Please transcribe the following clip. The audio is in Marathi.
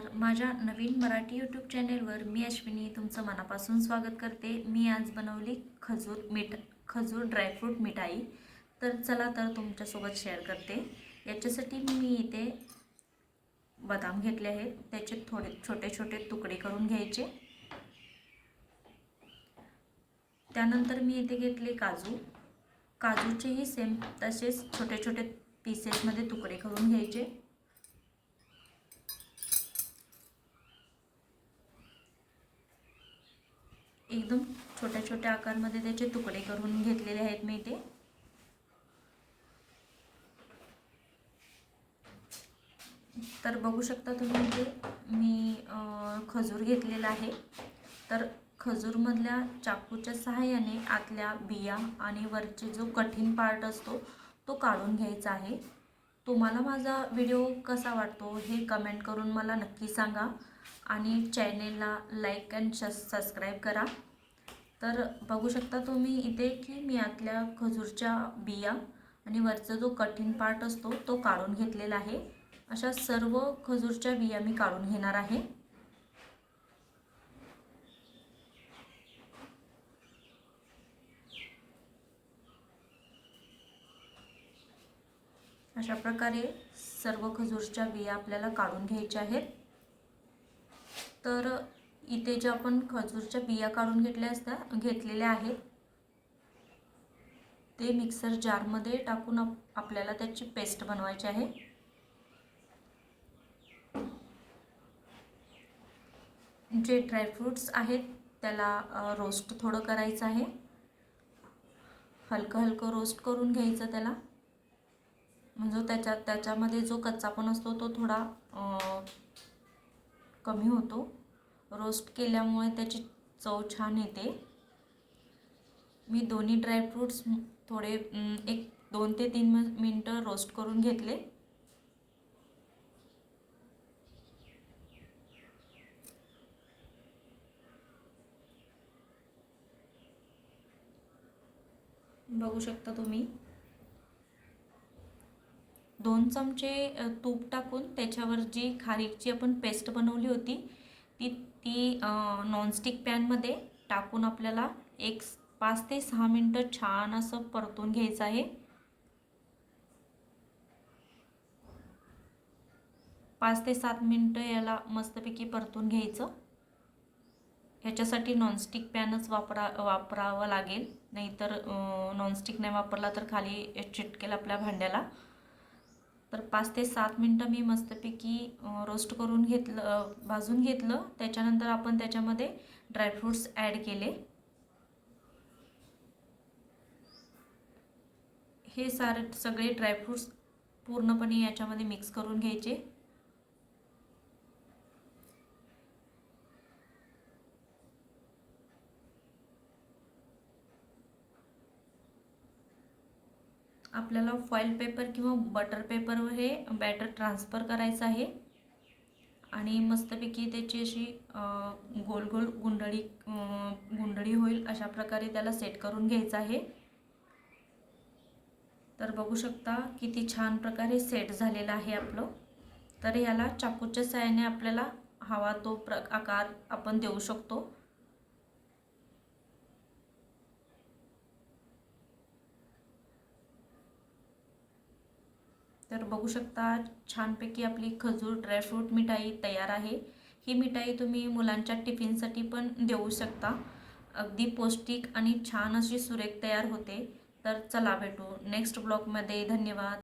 नमस्कार. माझ्या नवीन मराठी यूट्यूब चॅनेलवर मी अश्विनी तुमचं मनापासून स्वागत करते. मी आज बनवली खजूर मीठ खजूर ड्रायफ्रूट मिठाई. तर चला तर तुमच्यासोबत शेअर करते. याच्यासाठी मी इथे बदाम घेतले आहेत. त्याचे थोडे छोटे छोटे तुकडे करून घ्यायचे. त्यानंतर मी इथे घेतले काजू. काजूचेही सेम तसेच छोटे छोटे पीसेसमध्ये तुकडे करून घ्यायचे. एकदम छोट्या छोट्या आकारमध्ये त्याचे तुकडे करून घेतलेले आहेत मी ते तर बघू शकता तुम्ही इथे मी खजूर घेतलेला आहे. तर खजूरमधल्या चाकूच्या सहाय्याने आतल्या बिया आणि वरचे जो कठीण पार्ट असतो तो काढून घ्यायचा आहे. तुम्हाला माझा व्हिडिओ कसा वाटतो हे कमेंट करून मला नक्की सांगा. आणि चॅनेलला लाईक अँड सबस्क्राईब करा. तर बघू शकता तुम्ही इथे की मी आतल्या खजूरच्या बिया आणि वरचा जो कठीण पार्ट असतो तो काढून घेतलेला आहे. अशा सर्व खजूरच्या बिया मी काढून घेणार आहे. अशा प्रकारे सर्व खजूरच्या बिया आपल्याला काढून घ्यायच्या आहेत. तर इथे ज्या आपण खजूरच्या बिया काढून घेतल्या असत्या घेतलेल्या आहेत ते मिक्सर जारमध्ये टाकून आप आपल्याला त्याची पेस्ट बनवायची आहे. जे ड्रायफ्रूट्स आहेत त्याला रोस्ट थोडं करायचं आहे. हलकं हलकं रोस्ट करून घ्यायचं त्याला. म्हणजे त्याच्या त्याच्यामध्ये जो कच्चापण असतो तो थोडा कमी होतो. रोस्ट केल्यामुळे त्याची चव छान येते. मी दोन्ही ड्रायफ्रूट्स थोडे एक दोन ते तीन मिनटं रोस्ट करून घेतले. बघू शकता तुम्ही. दोन चमचे तूप टाकून त्याच्यावर जी खारीकची आपण पेस्ट बनवली होती ती ती नॉनस्टिक पॅनमध्ये टाकून आपल्याला एक पाच ते सहा मिनटं छान असं परतून घ्यायचं आहे. पाच ते सात मिनटं याला मस्तपैकी परतून घ्यायचं. ह्याच्यासाठी नॉनस्टिक पॅनच वापरा वापरावं लागेल. नाहीतर नॉनस्टिक नाही वापरला तर खाली चिटकेल आपल्या भांड्याला. तर पाच ते सात मिनटं मी मस्तपैकी रोस्ट करून घेतलं भाजून घेतलं. त्याच्यानंतर आपण त्याच्यामध्ये ड्रायफ्रूट्स ॲड केले. हे सारे सगळे ड्रायफ्रूट्स पूर्णपणे याच्यामध्ये मिक्स करून घ्यायचे. आपल्याला फॉईल पेपर किंवा बटर पेपरवर हे बॅटर ट्रान्सफर करायचं आहे. आणि मस्तपैकी त्याची अशी गोल गोल गुंडळी गुंडळी होईल अशा प्रकारे त्याला सेट करून घ्यायचं आहे. तर बघू शकता किती छान प्रकारे सेट झालेलं आहे आपलं. तर याला चाकूच्या साह्याने आपल्याला हवा तो प्र आकार आपण देऊ शकतो. तर बघू शकता छानपैकी आपली खजूर ड्रायफ्रूट मिठाई तयार आहे. ही मिठाई तुम्ही मुलांच्या टिफिनसाठी पण देऊ शकता. अगदी पौष्टिक आणि छान अशी सुरेख तयार होते. तर चला भेटू नेक्स्ट ब्लॉगमध्ये धन्यवाद.